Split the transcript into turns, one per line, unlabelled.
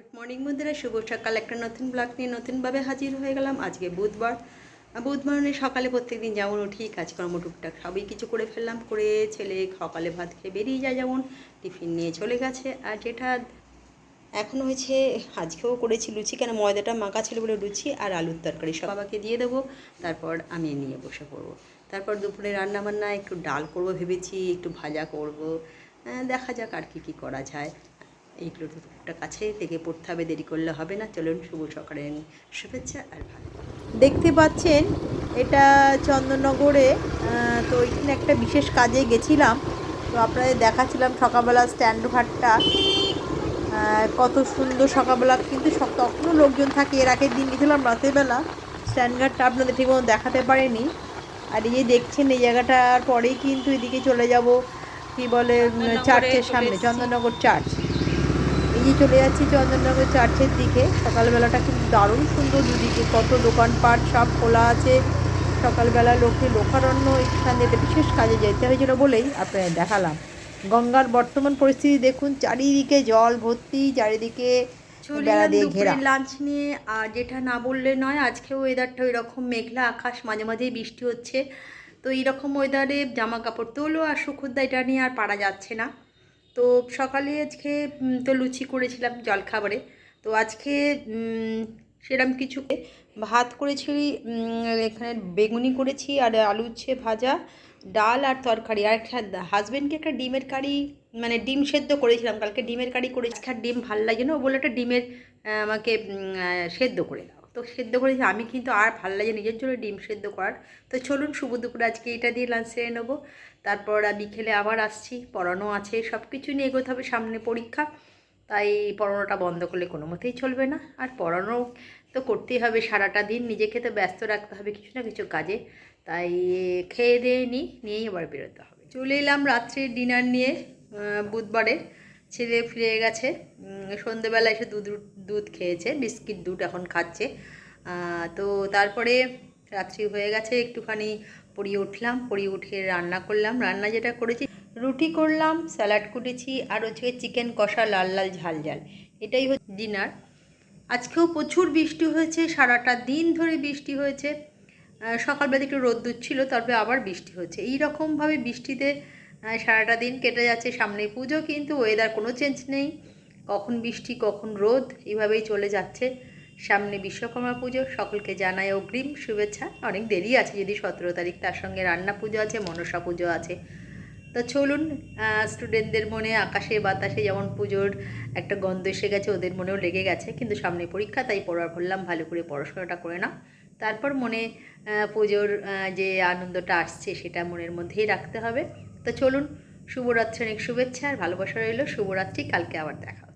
Good morning বন্ধুরা। শুভ সকাল। একটা নতুন ব্লগ নিয়ে নতুনভাবে হাজির হয়ে গেলাম। আজকে বুধবার। বুধবার মানে সকালে প্রত্যেকদিন যেমন উঠি কাজকর্ম, টুকটাক সবই কিছু করে ফেললাম। করে ছেলে সকালে ভাত খেয়ে বেরিয়ে যায় যেমন। টিফিন নিয়ে চলে গেছে। আর যেটা এখন হয়েছে, আজকেও করেছি লুচি। কেন, ময়দাটা মাখা ছিল বলে লুচি আর আলুর তরকারি। সব বাবাকে দিয়ে দেবো। তারপর আমি নিয়ে বসে পড়ব। তারপর দুপুরে রান্না বান্না একটু ডাল করব ভেবেছি, একটু ভাজা করব। দেখা যাক আর কি কি করা যায়। এইগুলো টুকটা কাছে থেকে পড়তে হবে দেরি করলে হবে না। চলুন শুভ সকালের শুভেচ্ছা আর ভালো। দেখতে পাচ্ছেন এটা চন্দননগরে তো এখানে একটা বিশেষ কাজে গেছিলাম। তো আপনাদের দেখাচ্ছিলাম সকালবেলা স্ট্যান্ড ঘাটটা। কত সুন্দর সকালবেলা কিন্তু সব তখনও লোকজন থাকে। এর আগের দিন গেছিলাম রাতেরবেলা। স্ট্যান্ডঘাটটা আপনাদের ঠিক মতো দেখাতে পারেনি। আর এই যে দেখছেন এই জায়গাটার পরেই কিন্তু এদিকে চলে যাব। কি বলে চার্চের সামনে চন্দননগর চার্চ। এই যে চলে যাচ্ছি চন্দননগর চার্চের দিকে। সকালবেলাটা কিন্তু দারুণ সুন্দর দুদিকে কত দোকানপাট সব খোলা আছে। সকালবেলা লোকে লোকারণ্য এখান থেকে বিশেষ কাজে যেতে হয়েছিল বলেই আপনাদের দেখালাম। গঙ্গার বর্তমান পরিস্থিতি দেখুন চারিদিকে জল ভর্তি চারিদিকে দিয়ে ঘেরা। লাঞ্চ নিয়ে। আর যেটা না বললে নয় আজকেও ওয়েদারটা ওই রকম মেঘলা আকাশ মাঝে মাঝেই বৃষ্টি হচ্ছে। তো এইরকম ওয়েদারে জামা কাপড় তোলো আর সুখুদ্দা এটা নিয়ে আর পারা যাচ্ছে না। তো সকালে আজকে তো লুচি করেছিলাম জলখাবারে। তো আজকে সেরম কিছু ভাত করেছি এখানে বেগুনি করেছি আর আলু উচ্ছে ভাজা, ডাল আর তরকারি। আর একটা হাজব্যান্ডকে একটা ডিমের কারি মানে ডিম সেদ্ধ করেছিলাম, কালকে ডিমের কারি করেছি। আর ডিম ভালো লাগে না, ও বলে একটা ডিমের আমাকে সেদ্ধ করে দাও। তো সেদ্ধ করেছি। আমি কিন্তু আর ভালো লাগে নিজের জন্য ডিম সেদ্ধ করার। তো চলুন শুভ দুপুর আজকে এটা দিয়ে লাঞ্চ সেরে নেব। তারপর বিকেলে আবার আসছি, পড়ানো আছে সব কিছু নিয়ে এগোতে হবে সামনে পরীক্ষা। তাই পড়ানোটা বন্ধ করলে কোনো মতেই চলবে না। আর পড়ানো তো করতেই হবে সারাটা দিন, নিজেকে তো ব্যস্ত রাখতে হবে কিছু না কিছু কাজে। তাই খেয়ে দিয়ে নিই নিয়েই আবার বেরোতে হবে। চলে এলাম রাত্রে ডিনার নিয়ে বুধবারে। ছেলে ফিরে গেছে। সন্ধেবেলা এসে দুধ দুধ খেয়েছে, বিস্কিট দুধ এখন খাচ্ছে। তো তারপরে রাত্রি হয়ে গেছে, একটুখানি পড়িয়ে উঠলাম, পড়িয়ে উঠে রান্না করলাম। রান্না যেটা করেছি, রুটি করলাম, স্যালাড কুটেছি, আর হচ্ছে চিকেন কষা লাল লাল ঝাল ঝাল। এটাই হচ্ছে ডিনার। আজকেও প্রচুর বৃষ্টি হয়েছে, সারাটা দিন ধরে বৃষ্টি হয়েছে। সকালবেলা একটু রোদ্দুর ছিল, তারপরে আবার বৃষ্টি হচ্ছে। এই রকমভাবে বৃষ্টিতে সারাটা দিন কেটে যাচ্ছে সামনে পুজো, কিন্তু ওয়েদার কোনো চেঞ্জ নেই। কখন বৃষ্টি, কখন রোদ, এইভাবেই চলে যাচ্ছে। সামনে বিশ্বকর্মা পুজো, সকলকে জানায় অগ্রিম শুভেচ্ছা। অনেক দেরি আছে, যদি সতেরো তারিখ তার সঙ্গে রান্না পুজো আছে, মনসা পুজো আছে। তো চলুন স্টুডেন্টদের মনে আকাশে বাতাসে যেমন পুজোর একটা গন্ধ এসে গেছে, ওদের মনেও লেগে গেছে। কিন্তু সামনে পরীক্ষা, তাই পড়ার বললাম, ভালো করে পড়াশোনাটা করে নাও। তারপর মনে পুজোর যে আনন্দটা আসছে, সেটা মনের মধ্যেই রাখতে হবে। তো চলুন শুভরাত্রি অনেক শুভেচ্ছা আর ভালোবাসা রইল শুভরাত্রি কালকে আবার দেখা।